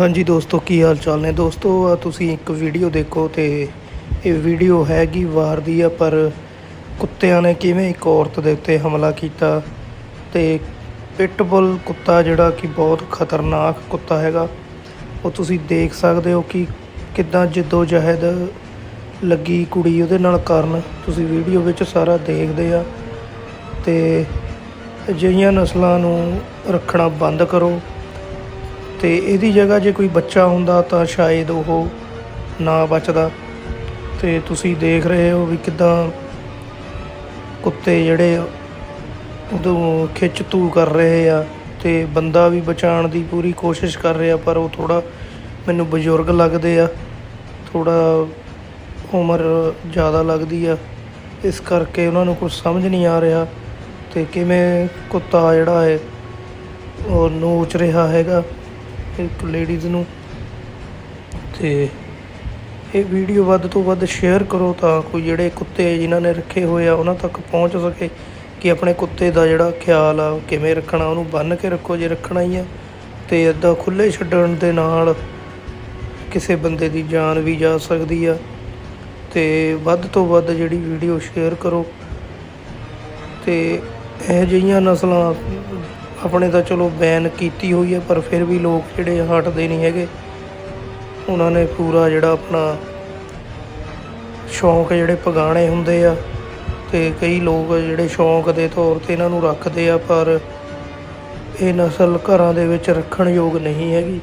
ਹਾਂਜੀ ਦੋਸਤੋ, ਕੀ ਹਾਲ ਚਾਲ ਨੇ? ਦੋਸਤੋ, ਆ ਤੁਸੀਂ ਇੱਕ ਵੀਡੀਓ ਦੇਖੋ ਤੇ ਇਹ ਵੀਡੀਓ ਹੈਗੀ ਵਾਰ ਦੀ ਆ, ਪਰ ਕੁੱਤਿਆਂ ਨੇ ਕਿਵੇਂ ਇੱਕ ਔਰਤ ਦੇ ਉੱਤੇ ਹਮਲਾ ਕੀਤਾ ਤੇ ਪਿਟਬੁਲ ਕੁੱਤਾ ਜਿਹੜਾ ਕਿ ਬਹੁਤ ਖਤਰਨਾਕ ਕੁੱਤਾ ਹੈਗਾ, ਉਹ ਤੁਸੀਂ ਦੇਖ ਸਕਦੇ ਹੋ ਕਿ ਕਿੱਦਾਂ ਜਿੱਦੋ ਜਹਿਦ ਲੱਗੀ ਕੁੜੀ ਉਹਦੇ ਨਾਲ ਕਰਨ। ਤੁਸੀਂ ਵੀਡੀਓ ਵਿੱਚ ਸਾਰਾ ਦੇਖਦੇ ਆ ਤੇ ਅਜਿਹੀਆਂ ਨਸਲਾਂ ਨੂੰ ਰੱਖਣਾ ਬੰਦ ਕਰੋ। ਤੇ ਇਹਦੀ ਜਗ੍ਹਾ ਜੇ ਕੋਈ ਬੱਚਾ ਹੁੰਦਾ ਤਾਂ ਸ਼ਾਇਦ ਉਹ ਨਾ ਬਚਦਾ। ਤੇ ਤੁਸੀਂ ਦੇਖ ਰਹੇ ਹੋ ਵੀ ਕਿਦਾਂ ਕੁੱਤੇ ਜਿਹੜੇ ਉਦੋਂ ਖਿੱਚ ਧੂ ਕਰ ਰਹੇ ਆ ਤੇ ਬੰਦਾ ਵੀ ਬਚਾਉਣ ਦੀ ਪੂਰੀ ਕੋਸ਼ਿਸ਼ ਕਰ ਰਿਹਾ, ਪਰ ਉਹ ਥੋੜਾ ਮੈਨੂੰ ਬਜ਼ੁਰਗ ਲੱਗਦੇ ਆ। ਥੋੜਾ ਉਮਰ ਜ਼ਿਆਦਾ ਲੱਗਦੀ ਆ। ਇਸ ਕਰਕੇ ਉਹਨਾਂ ਨੂੰ ਕੁਝ ਸਮਝ ਨਹੀਂ ਆ ਰਿਹਾ ਤੇ ਕਿਵੇਂ ਕੁੱਤਾ ਜਿਹੜਾ ਹੈ ਉਹ ਨੋਚ ਰਿਹਾ ਹੈਗਾ। ਇੱਕ ਲੇਡੀਜ਼ ਨੂੰ ਤੇ ਇਹ ਵੀਡੀਓ ਵੱਧ ਤੋਂ ਵੱਧ ਸ਼ੇਅਰ ਕਰੋ ਤਾਂ ਕੋਈ ਜਿਹੜੇ ਕੁੱਤੇ ਜਿਨ੍ਹਾਂ ਨੇ ਰੱਖੇ ਹੋਏ ਆ, ਉਹਨਾਂ ਤੱਕ ਪਹੁੰਚ ਸਕੇ ਕਿ ਆਪਣੇ ਕੁੱਤੇ ਦਾ ਜਿਹੜਾ ਖਿਆਲ ਆ, ਉਹ ਕਿਵੇਂ ਰੱਖਣਾ, ਉਹਨੂੰ ਬੰਨ੍ਹ ਕੇ ਰੱਖੋ ਜੇ ਰੱਖਣਾ ਹੀ ਆ ਤੇ ਇੱਦਾਂ ਖੁੱਲੇ ਛੱਡਣ ਦੇ ਨਾਲ ਕਿਸੇ ਬੰਦੇ ਦੀ ਜਾਨ ਵੀ ਜਾ ਸਕਦੀ ਆ ਤੇ ਵੱਧ ਤੋਂ ਵੱਧ ਜਿਹੜੀ ਵੀਡੀਓ ਸ਼ੇਅਰ ਕਰੋ ਤੇ ਇਹ ਜਿਹੀਆਂ ਨਸਲਾਂ ਆਪਣੇ ਤਾਂ ਚਲੋ ਬੈਨ ਕੀਤੀ ਹੋਈ ਹੈ, ਪਰ ਫਿਰ ਵੀ ਲੋਕ ਜਿਹੜੇ ਹਟਦੇ ਨਹੀਂ ਹੈਗੇ। ਉਹਨਾਂ ਨੇ ਪੂਰਾ ਜਿਹੜਾ ਆਪਣਾ ਸ਼ੌਂਕ ਜਿਹੜੇ ਪਗਾਣੇ ਹੁੰਦੇ ਆ, ਤੇ ਕਈ ਲੋਕ ਜਿਹੜੇ ਸ਼ੌਂਕ ਦੇ ਤੌਰ ਤੇ ਇਹਨਾਂ ਨੂੰ ਰੱਖਦੇ ਆ, ਪਰ ਇਹ ਨਸਲ ਘਰਾਂ ਦੇ ਵਿੱਚ ਰੱਖਣ ਯੋਗ ਨਹੀਂ ਹੈਗੀ।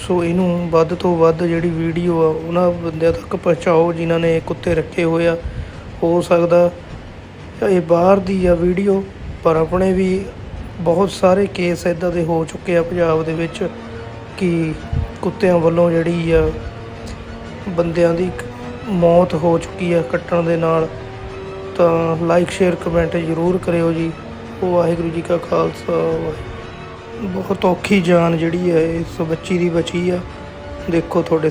ਸੋ ਇਹਨੂੰ ਵੱਧ ਤੋਂ ਵੱਧ ਜਿਹੜੀ ਵੀਡੀਓ ਆ, ਉਹਨਾਂ ਬੰਦਿਆਂ ਤੱਕ ਪਹੁੰਚਾਓ ਜਿਨ੍ਹਾਂ ਨੇ ਇਹ ਕੁੱਤੇ ਰੱਖੇ ਹੋਏ ਆ। ਹੋ ਸਕਦਾ ਇਹ ਬਾਹਰ ਦੀ ਆ ਵੀਡੀਓ, ਪਰ ਆਪਣੇ ਵੀ ਬਹੁਤ ਸਾਰੇ ਕੇਸ ਇਦਾਂ ਦੇ ਹੋ ਚੁੱਕੇ ਆ ਪੰਜਾਬ ਦੇ ਵਿੱਚ ਕਿ ਕੁੱਤਿਆਂ ਵੱਲੋਂ ਜਿਹੜੀ ਆ, ਬੰਦਿਆਂ ਦੀ ਮੌਤ ਹੋ ਚੁੱਕੀ ਆ ਕੱਟਣ ਦੇ ਨਾਲ। ਤਾਂ ਲਾਈਕ ਸ਼ੇਅਰ ਕਮੈਂਟ ਜ਼ਰੂਰ ਕਰਿਓ ਜੀ। ਵਾਹਿਗੁਰੂ ਜੀ ਕਾ ਖਾਲਸਾ ਬਹੁਤ ਔਖੀ ਜਾਨ ਜਿਹੜੀ ਹੈ ਇਸ ਬੱਚੀ ਦੀ ਬਚੀ ਆ। ਦੇਖੋ ਤੁਹਾਡੇ